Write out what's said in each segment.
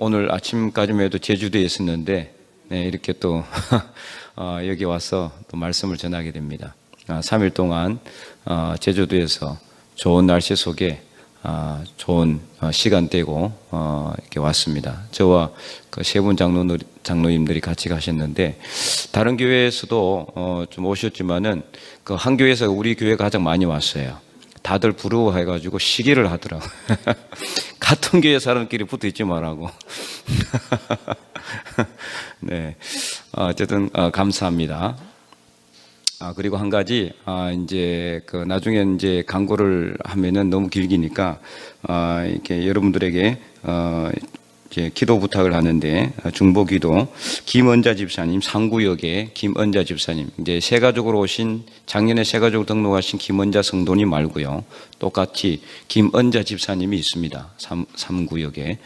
오늘 아침까지만 해도 제주도에 있었는데 네, 이렇게 또 어, 여기 와서 또 말씀을 전하게 됩니다. 아, 3일 동안 어, 제주도에서 좋은 날씨 속에 아, 좋은 어, 시간대고 어, 이렇게 왔습니다. 저와 그 세분 장로 장로님들이 같이 가셨는데 다른 교회에서도 어, 좀 오셨지만은 그 한 교회에서 우리 교회가 가장 많이 왔어요. 다들 부러워해가지고 시기를 하더라고. 같은 교회 사람끼리 붙어 있지 말라고. 네, 어, 어쨌든 어, 감사합니다. 아, 그리고 한 가지, 아, 이제, 그, 나중에 이제 광고를 하면은 너무 길기니까, 아, 이렇게 여러분들에게, 어, 기도 부탁을 하는데, 아, 중보 기도, 김언자 집사님, 상구역의 김언자 집사님, 이제 새 가족으로 오신, 작년에 새 가족 등록하신 김언자 성도님 말고요. 똑같이 김언자 집사님이 있습니다. 삼, 삼구역에.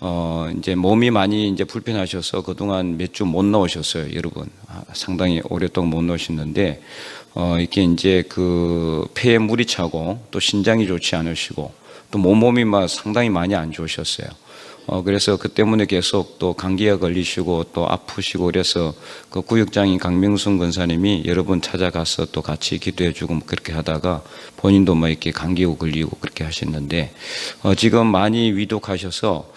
어, 이제 몸이 많이 이제 불편하셔서 그동안 몇 주 못 나오셨어요, 여러분. 아, 상당히 오랫동안 못 나오셨는데, 어, 이렇게 이제 그 폐에 물이 차고 또 신장이 좋지 않으시고 또 몸몸이 막 상당히 많이 안 좋으셨어요. 어, 그래서 그 때문에 계속 또 감기가 걸리시고 또 아프시고 그래서 그 구역장인 강명순 권사님이 여러 번 찾아가서 또 같이 기도해주고 뭐 그렇게 하다가 본인도 막 이렇게 감기가 걸리고 그렇게 하셨는데 어, 지금 많이 위독하셔서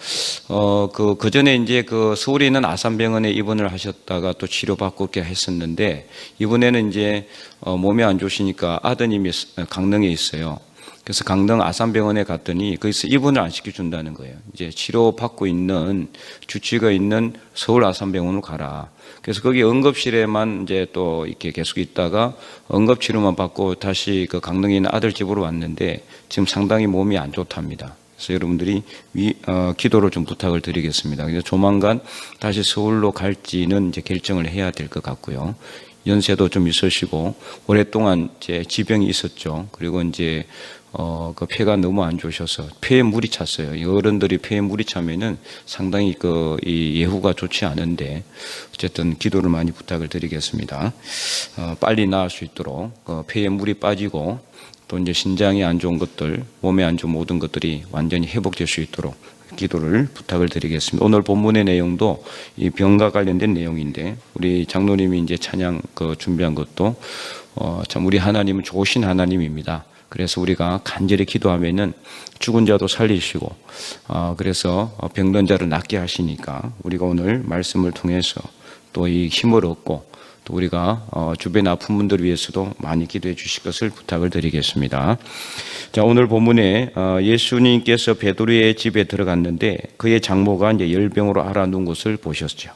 어, 그, 그 전에 이제 그 서울에 있는 아산병원에 입원을 하셨다가 또 치료받고 이렇게 했었는데 이번에는 이제 어, 몸이 안 좋으시니까 아드님이 강릉에 있어요. 그래서 강릉 아산병원에 갔더니 거기서 입원을 안 시켜준다는 거예요. 이제 치료받고 있는 주치가 있는 서울 아산병원으로 가라. 그래서 거기 응급실에만 이제 또 이렇게 계속 있다가 응급치료만 받고 다시 그 강릉에 있는 아들 집으로 왔는데 지금 상당히 몸이 안 좋답니다. 그래서 여러분들이 위, 어, 기도를 좀 부탁을 드리겠습니다. 그래서 조만간 다시 서울로 갈지는 이제 결정을 해야 될 것 같고요. 연세도 좀 있으시고 오랫동안 이제 지병이 있었죠. 그리고 이제 어, 그 폐가 너무 안 좋으셔서 폐에 물이 찼어요. 어른들이 폐에 물이 차면은 상당히 그 이 예후가 좋지 않은데 어쨌든 기도를 많이 부탁을 드리겠습니다. 어, 빨리 나을 수 있도록 어, 폐에 물이 빠지고 또 이제 신장이 안 좋은 것들, 몸에 안 좋은 모든 것들이 완전히 회복될 수 있도록 기도를 부탁을 드리겠습니다. 오늘 본문의 내용도 이 병과 관련된 내용인데 우리 장로님이 이제 찬양 그 준비한 것도 어, 참 우리 하나님은 좋으신 하나님입니다. 그래서 우리가 간절히 기도하면은 죽은 자도 살리시고, 어, 그래서 병든 자를 낫게 하시니까 우리가 오늘 말씀을 통해서 또 이 힘을 얻고 또 우리가 어, 주변 아픈 분들 위해서도 많이 기도해 주실 것을 부탁을 드리겠습니다. 자, 오늘 본문에 어, 예수님께서 베드로의 집에 들어갔는데 그의 장모가 이제 열병으로 알아놓은 것을 보셨죠.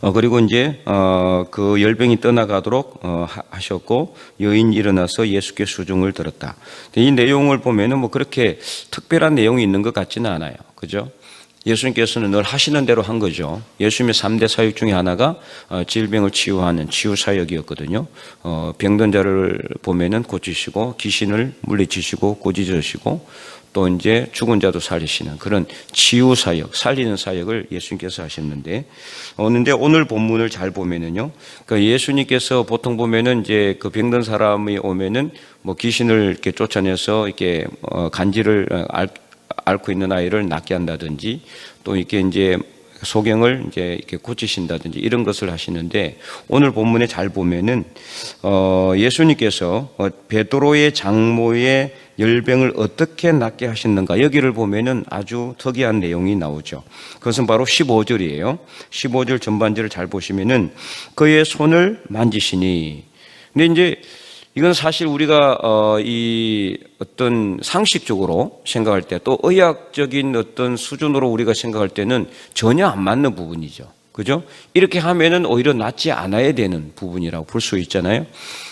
어, 그리고 이제, 어, 그 열병이 떠나가도록, 어, 하- 하셨고, 여인이 일어나서 예수께 수중을 들었다. 이 내용을 보면은 뭐 그렇게 특별한 내용이 있는 것 같지는 않아요. 그죠? 예수님께서는 늘 하시는 대로 한 거죠. 예수님의 3대 사역 중에 하나가 어, 질병을 치유하는 치유 사역이었거든요. 어, 병든 자를 보면은 고치시고, 귀신을 물리치시고, 고지저시고, 또 이제 죽은 자도 살리시는 그런 치유 사역, 살리는 사역을 예수님께서 하셨는데, 오는데 오늘 본문을 잘 보면은요, 그 예수님께서 보통 보면은 이제 그 병든 사람이 오면은 뭐 귀신을 이렇게 쫓아내서 이렇게 어, 간지를 어, 알, 앓고 있는 아이를 낫게 한다든지 또 이렇게 이제 소경을 이제 이렇게 고치신다든지 이런 것을 하시는데 오늘 본문에 잘 보면은 어 예수님께서 어 베드로의 장모의 열병을 어떻게 낫게 하셨는가 여기를 보면은 아주 특이한 내용이 나오죠. 그것은 바로 15절이에요. 15절 전반절을 잘 보시면은 그의 손을 만지시니 근데 이제 이건 사실 우리가 어, 이 어떤 상식적으로 생각할 때 또 의학적인 어떤 수준으로 우리가 생각할 때는 전혀 안 맞는 부분이죠. 그죠? 이렇게 하면은 오히려 낫지 않아야 되는 부분이라고 볼 수 있잖아요.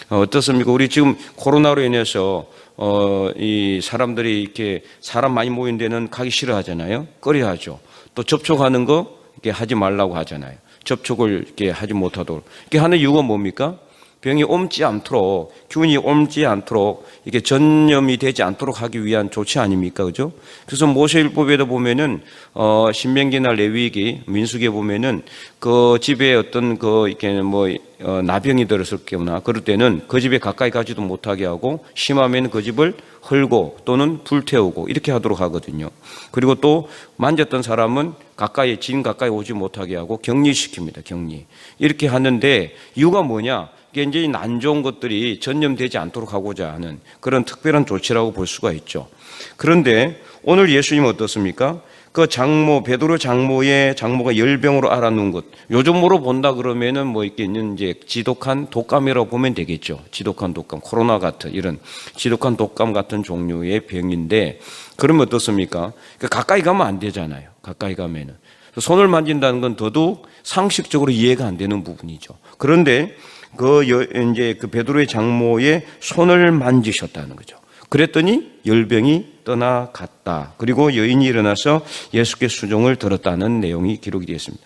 어, 어떻습니까? 우리 지금 코로나로 인해서 어, 이 사람들이 이렇게 사람 많이 모인 데는 가기 싫어하잖아요. 꺼려하죠. 또 접촉하는 거 이렇게 하지 말라고 하잖아요. 접촉을 이렇게 하지 못하도록. 이렇게 하는 이유가 뭡니까? 병이 옮지 않도록 균이 옮지 않도록 이게 전염이 되지 않도록 하기 위한 조치 아닙니까, 그죠? 그래서 모세율법에도 보면은 어 신명기나 레위기, 민수기에 보면은 그 집에 어떤 그 이렇게 뭐 어, 나병이 들었을 경우나 그럴 때는 그 집에 가까이 가지도 못하게 하고 심하면 그 집을 헐고 또는 불태우고 이렇게 하도록 하거든요. 그리고 또 만졌던 사람은 가까이 진 가까이 오지 못하게 하고 격리시킵니다. 격리 이렇게 하는데 이유가 뭐냐? 이제 안 좋은 것들이 전염되지 않도록 하고자 하는 그런 특별한 조치라고 볼 수가 있죠. 그런데 오늘 예수님 어떻습니까? 그 장모 베드로 장모의 장모가 열병으로 알아놓은 것 요즘으로 본다 그러면은 뭐 이렇게 있는 이제 지독한 독감이라고 보면 되겠죠. 지독한 독감, 코로나 같은 이런 지독한 독감 같은 종류의 병인데 그러면 어떻습니까? 그 가까이 가면 안 되잖아요. 가까이 가면은 손을 만진다는 건 더더욱 상식적으로 이해가 안 되는 부분이죠. 그런데 그 여- 이제 그 베드로의 장모의 손을 만지셨다는 거죠. 그랬더니 열병이 떠나갔다. 그리고 여인이 일어나서 예수께 수종을 들었다는 내용이 기록이 되어 있습니다.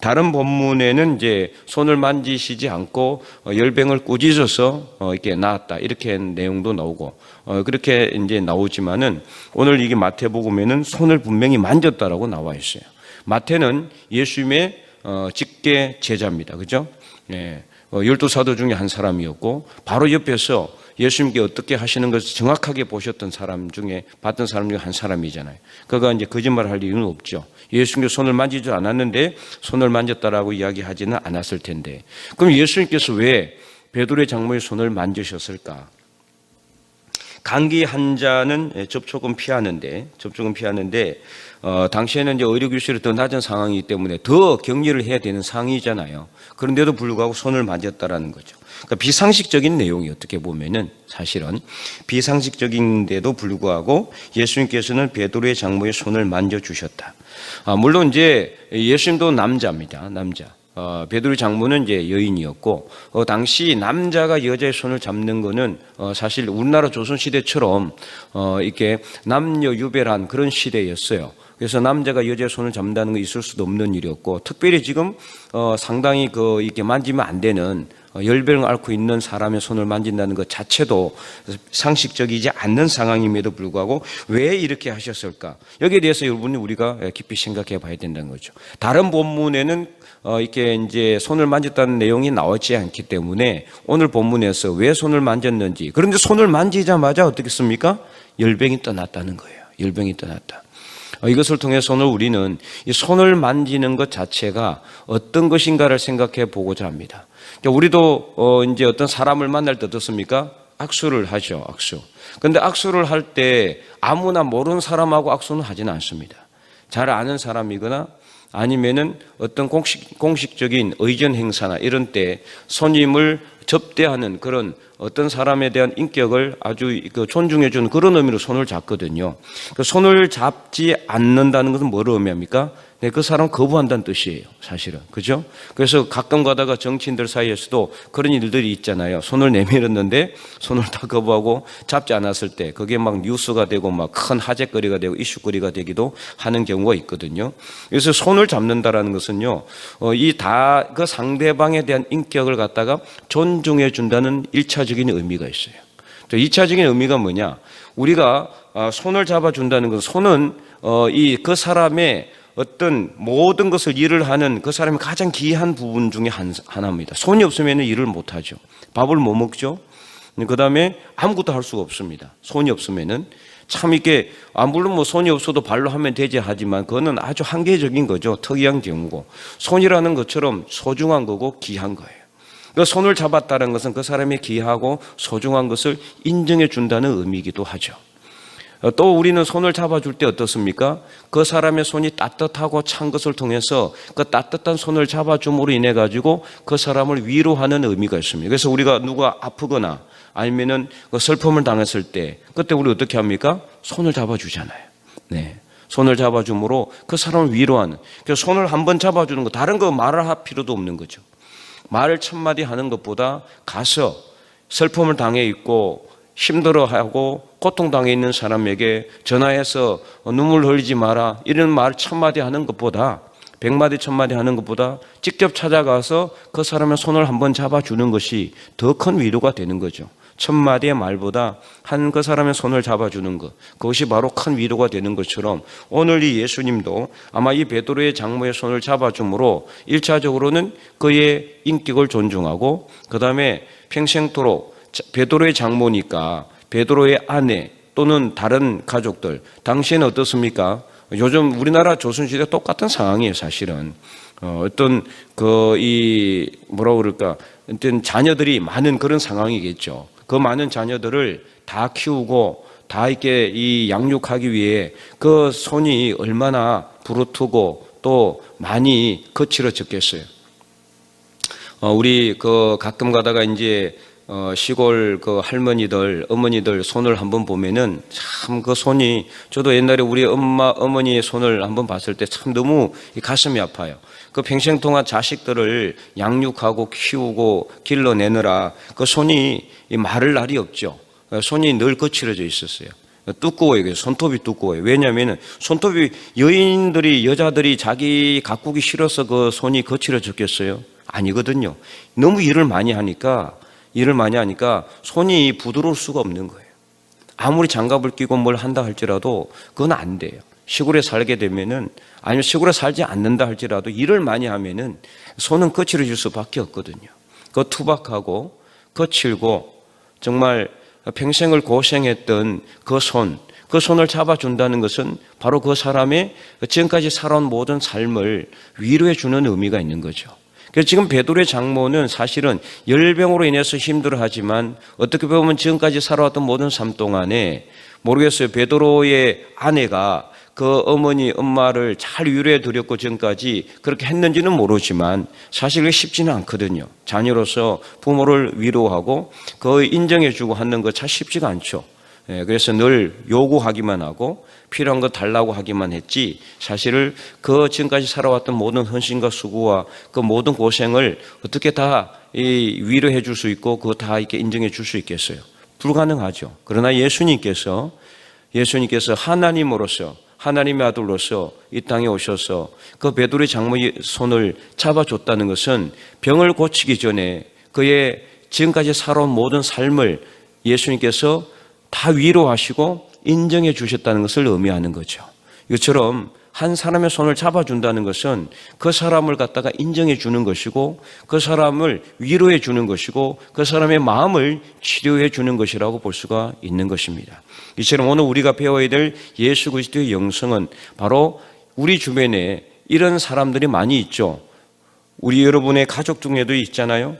다른 본문에는 이제 손을 만지시지 않고 어, 열병을 꾸짖어서 어, 이렇게 나았다. 이렇게 내용도 나오고 어, 그렇게 이제 나오지만은 오늘 이게 마태복음에는 손을 분명히 만졌다라고 나와 있어요. 마태는 예수님의 어, 직계 제자입니다. 그죠? 예. 어, 열두 사도 중에 한 사람이었고 바로 옆에서 예수님께 어떻게 하시는 것을 정확하게 보셨던 사람 중에 봤던 사람 중에 한 사람이잖아요. 그가 이제 거짓말을 할 이유는 없죠. 예수님께 손을 만지지 않았는데 손을 만졌다라고 이야기하지는 않았을 텐데. 그럼 예수님께서 왜 베드로의 장모의 손을 만지셨을까? 감기 환자는 예, 접촉은 피하는데 접촉은 피하는데 어, 당시에는 이제 의료 교실이 더 낮은 상황이기 때문에 더 격리를 해야 되는 상황이잖아요. 그런데도 불구하고 손을 만졌다라는 거죠. 그러니까 비상식적인 내용이 어떻게 보면은 사실은 비상식적인데도 불구하고 예수님께서는 베드로의 장모의 손을 만져 주셨다. 아, 물론 이제 예수님도 남자입니다. 남자. 어, 베드로의 장모는 이제 여인이었고 어, 당시 남자가 여자의 손을 잡는 거는 어, 사실 우리나라 조선 시대처럼 어, 이렇게 남녀 유별한 그런 시대였어요. 그래서 남자가 여자의 손을 잡는다는 거 있을 수도 없는 일이었고 특별히 지금 어, 상당히 그 이렇게 만지면 안 되는 어, 열병을 앓고 있는 사람의 손을 만진다는 것 자체도 상식적이지 않는 상황임에도 불구하고 왜 이렇게 하셨을까? 여기에 대해서 여러분이 우리가 깊이 생각해 봐야 된다는 거죠. 다른 본문에는 어, 이렇게 이제 손을 만졌다는 내용이 나오지 않기 때문에 오늘 본문에서 왜 손을 만졌는지 그런데 손을 만지자마자 어떻겠습니까? 열병이 떠났다는 거예요. 열병이 떠났다. 어, 이것을 통해서 오늘 우리는 이 손을 만지는 것 자체가 어떤 것인가를 생각해 보고자 합니다. 그러니까 우리도 어, 이제 어떤 사람을 만날 때 어떻습니까? 악수를 하죠, 악수. 근데 악수를 할 때 아무나 모르는 사람하고 악수는 하지는 않습니다. 잘 아는 사람이거나 아니면은 어떤 공식, 공식적인 의전 행사나 이런 때 손님을 접대하는 그런 어떤 사람에 대한 인격을 아주 그 존중해 주는 그런 의미로 손을 잡거든요. 그 손을 잡지 않는다는 것은 뭐를 의미합니까? 네, 그 사람 거부한다는 뜻이에요, 사실은. 그죠? 그래서 가끔 가다가 정치인들 사이에서도 그런 일들이 있잖아요. 손을 내밀었는데 손을 다 거부하고 잡지 않았을 때 그게 막 뉴스가 되고 막 큰 화제거리가 되고 이슈거리가 되기도 하는 경우가 있거든요. 그래서 손을 잡는다라는 것은요, 어, 이다 그 상대방에 대한 인격을 갖다가 존중해 준다는 일차적인 의미가 있어요. 또 2차적인 의미가 뭐냐? 우리가 아, 손을 잡아준다는 것은 손은 어, 이그 사람의 어떤 모든 것을 일을 하는 그 사람의 가장 귀한 부분 중에 한, 하나입니다. 손이 없으면 일을 못 하죠. 밥을 못 먹죠. 그 다음에 아무것도 할 수가 없습니다. 손이 없으면은 참 이게 아 물론 뭐 손이 없어도 발로 하면 되지 하지만 그거는 아주 한계적인 거죠. 특이한 경우고 손이라는 것처럼 소중한 거고 귀한 거예요. 그 손을 잡았다는 것은 그 사람의 귀하고 소중한 것을 인정해 준다는 의미이기도 하죠. 어, 또 우리는 손을 잡아줄 때 어떻습니까? 그 사람의 손이 따뜻하고 찬 것을 통해서 그 따뜻한 손을 잡아줌으로 인해 가지고 그 사람을 위로하는 의미가 있습니다. 그래서 우리가 누가 아프거나 아니면은 그 슬픔을 당했을 때 그때 우리 어떻게 합니까? 손을 잡아주잖아요. 네. 손을 잡아줌으로 그 사람을 위로하는. 그래서 손을 한 번 잡아주는 거 다른 거 말을 할 필요도 없는 거죠. 말을 첫 마디 하는 것보다 가서 슬픔을 당해 있고 힘들어하고 고통당해 있는 사람에게 전화해서 눈물 흘리지 마라 이런 말 첫마디 하는 것보다 백마디 천마디 하는 것보다 직접 찾아가서 그 사람의 손을 한번 잡아주는 것이 더 큰 위로가 되는 거죠. 천마디의 말보다 한 그 사람의 손을 잡아주는 것 그것이 바로 큰 위로가 되는 것처럼 오늘 이 예수님도 아마 이 베드로의 장모의 손을 잡아줌으로 일차적으로는 그의 인격을 존중하고 그 다음에 평생토록 베드로의 장모니까 베드로의 아내 또는 다른 가족들 당시에는 어떻습니까? 요즘 우리나라 조선시대 똑같은 상황이에요, 사실은. 어, 어떤 그 이 뭐라 그럴까? 어떤 자녀들이 많은 그런 상황이겠죠. 그 많은 자녀들을 다 키우고 다 이렇게 이 양육하기 위해 그 손이 얼마나 부르트고 또 많이 거칠어졌겠어요. 어, 우리 그 가끔 가다가 이제 어, 시골 그 할머니들, 어머니들 손을 한번 보면은 참 그 손이 저도 옛날에 우리 엄마, 어머니의 손을 한번 봤을 때 참 너무 이 가슴이 아파요. 그 평생 동안 자식들을 양육하고 키우고 길러내느라 그 손이 이 마를 날이 없죠. 손이 늘 거칠어져 있었어요. 두꺼워요. 손톱이 두꺼워요. 왜냐하면 손톱이 여인들이 여자들이 자기 가꾸기 싫어서 그 손이 거칠어졌겠어요? 아니거든요. 너무 일을 많이 하니까 일을 많이 하니까 손이 부드러울 수가 없는 거예요. 아무리 장갑을 끼고 뭘 한다 할지라도 그건 안 돼요. 시골에 살게 되면은 아니면 시골에 살지 않는다 할지라도 일을 많이 하면은 손은 거칠어질 수밖에 없거든요. 그 투박하고 거칠고 정말 평생을 고생했던 그 손, 그 손을 잡아준다는 것은 바로 그 사람의 지금까지 살아온 모든 삶을 위로해 주는 의미가 있는 거죠. 그래서 지금 베드로의 장모는 사실은 열병으로 인해서 힘들어하지만 어떻게 보면 지금까지 살아왔던 모든 삶 동안에 모르겠어요. 베드로의 아내가 그 어머니, 엄마를 잘 위로해 드렸고 지금까지 그렇게 했는지는 모르지만 사실 그 쉽지는 않거든요. 자녀로서 부모를 위로하고 그 인정해 주고 하는 거 참 쉽지가 않죠. 예, 그래서 늘 요구하기만 하고 필요한 거 달라고 하기만 했지 사실을 그 지금까지 살아왔던 모든 헌신과 수고와 그 모든 고생을 어떻게 다 위로해 줄 수 있고 그거 다 이렇게 인정해 줄 수 있겠어요? 불가능하죠. 그러나 예수님께서 예수님께서 하나님으로서 하나님의 아들로서 이 땅에 오셔서 그 베드로의 장모의 손을 잡아줬다는 것은 병을 고치기 전에 그의 지금까지 살아온 모든 삶을 예수님께서 다 위로하시고 인정해 주셨다는 것을 의미하는 거죠. 이것처럼 한 사람의 손을 잡아준다는 것은 그 사람을 갖다가 인정해 주는 것이고 그 사람을 위로해 주는 것이고 그 사람의 마음을 치료해 주는 것이라고 볼 수가 있는 것입니다. 이처럼 오늘 우리가 배워야 될 예수 그리스도의 영성은 바로 우리 주변에 이런 사람들이 많이 있죠. 우리 여러분의 가족 중에도 있잖아요.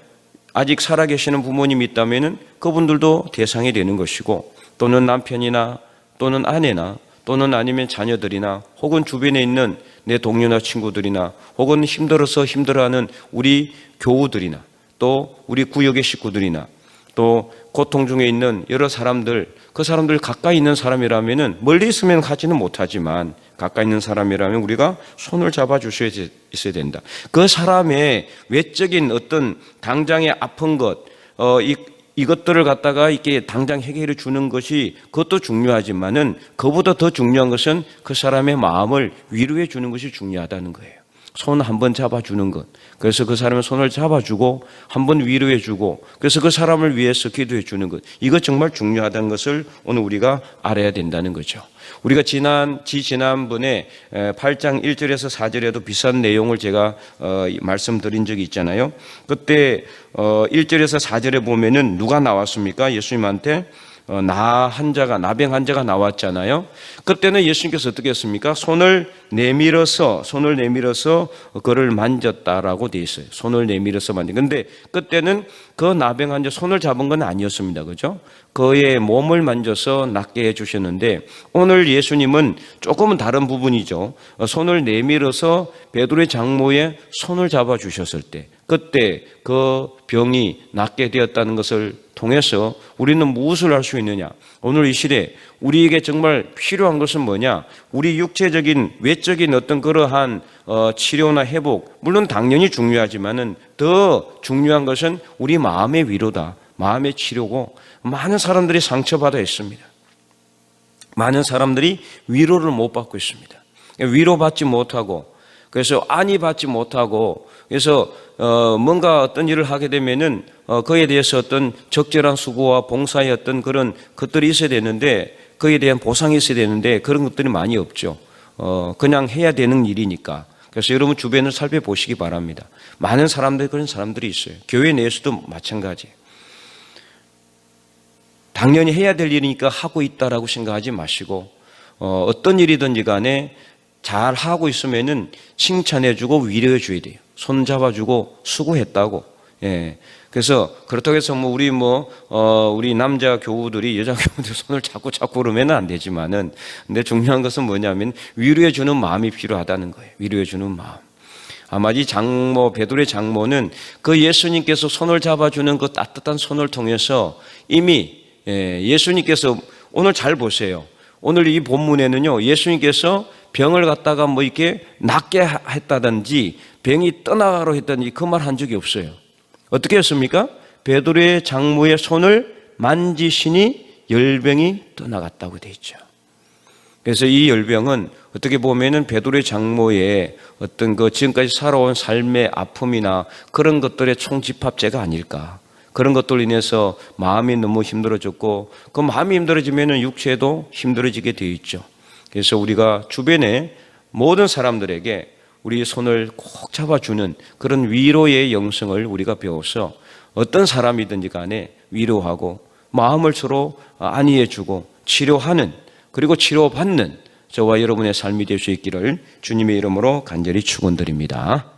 아직 살아계시는 부모님이 있다면 그분들도 대상이 되는 것이고 또는 남편이나 또는 아내나 또는 아니면 자녀들이나 혹은 주변에 있는 내 동료나 친구들이나 혹은 힘들어서 힘들어하는 우리 교우들이나 또 우리 구역의 식구들이나 또 고통 중에 있는 여러 사람들 그 사람들 가까이 있는 사람이라면은 멀리 있으면 가지는 못하지만 가까이 있는 사람이라면 우리가 손을 잡아 주셔야 있어야 된다. 그 사람의 외적인 어떤 당장의 아픈 것, 어, 이, 이것들을 갖다가 이렇게 당장 해결해 주는 것이 그것도 중요하지만은 그보다 더 중요한 것은 그 사람의 마음을 위로해 주는 것이 중요하다는 거예요. 손 한 번 잡아주는 것. 그래서 그 사람의 손을 잡아주고 한 번 위로해 주고 그래서 그 사람을 위해서 기도해 주는 것. 이거 정말 중요하다는 것을 오늘 우리가 알아야 된다는 거죠. 우리가 지난 지 지난번에 8장 1절에서 4절에도 비슷한 내용을 제가 어, 말씀드린 적이 있잖아요. 그때 1절에서 어, 4절에 보면은 누가 나왔습니까? 예수님한테 어, 나 환자가 나병 환자가 나왔잖아요. 그때는 예수님께서 어떻게 했습니까? 손을 내밀어서 손을 내밀어서 그를 만졌다라고 돼 있어요. 손을 내밀어서 만진. 근데 그때는 그 나병 환자 손을 잡은 건 아니었습니다. 그죠? 그의 몸을 만져서 낫게 해 주셨는데 오늘 예수님은 조금은 다른 부분이죠. 어, 손을 내밀어서 베드로의 장모의 손을 잡아 주셨을 때 그때 그 병이 낫게 되었다는 것을 통해서 우리는 무엇을 할 수 있느냐? 오늘 이 시대 우리에게 정말 필요한 것은 뭐냐? 우리 육체적인 외적인 어떤 그러한 어, 치료나 회복 물론 당연히 중요하지만은 더 중요한 것은 우리 마음의 위로다. 마음의 치료고 많은 사람들이 상처받아 있습니다. 많은 사람들이 위로를 못 받고 있습니다. 위로받지 못하고 그래서 안이 받지 못하고 그래서 어 뭔가 어떤 일을 하게 되면은 어 그에 대해서 어떤 적절한 수고와 봉사의 어떤 그런 것들이 있어야 되는데 그에 대한 보상이 있어야 되는데 그런 것들이 많이 없죠. 어 그냥 해야 되는 일이니까. 그래서 여러분 주변을 살펴보시기 바랍니다. 많은 사람들 그런 사람들이 있어요. 교회 내에서도 마찬가지예요. 당연히 해야 될 일이니까 하고 있다라고 생각하지 마시고 어, 어떤 일이든지 간에 잘 하고 있으면은 칭찬해주고 위로해줘야 돼요. 손 잡아주고 수고했다고. 예. 그래서 그렇다고 해서 뭐 우리 뭐 어, 우리 남자 교우들이 여자 교우들 손을 잡고 잡고 그러면 안 되지만은 근데 중요한 것은 뭐냐면 위로해 주는 마음이 필요하다는 거예요. 위로해 주는 마음. 아마 이 장모 베드로의 장모는 그 예수님께서 손을 잡아주는 그 따뜻한 손을 통해서 이미 예, 예수님께서 오늘 잘 보세요. 오늘 이 본문에는요 예수님께서 병을 갖다가 뭐 이렇게 낫게 했다든지 병이 떠나가로 했다든지 그말 한 적이 없어요. 어떻게 했습니까? 베드로의 장모의 손을 만지시니 열병이 떠나갔다고 돼 있죠. 그래서 이 열병은 어떻게 보면은 베드로의 장모의 어떤 그 지금까지 살아온 삶의 아픔이나 그런 것들의 총집합제가 아닐까. 그런 것들로 인해서 마음이 너무 힘들어졌고 그 마음이 힘들어지면은 육체도 힘들어지게 되어 있죠. 그래서 우리가 주변에 모든 사람들에게 우리 손을 꼭 잡아주는 그런 위로의 영성을 우리가 배워서 어떤 사람이든지 간에 위로하고 마음을 서로 안위해주고 치료하는 그리고 치료받는 저와 여러분의 삶이 될 수 있기를 주님의 이름으로 간절히 축원드립니다.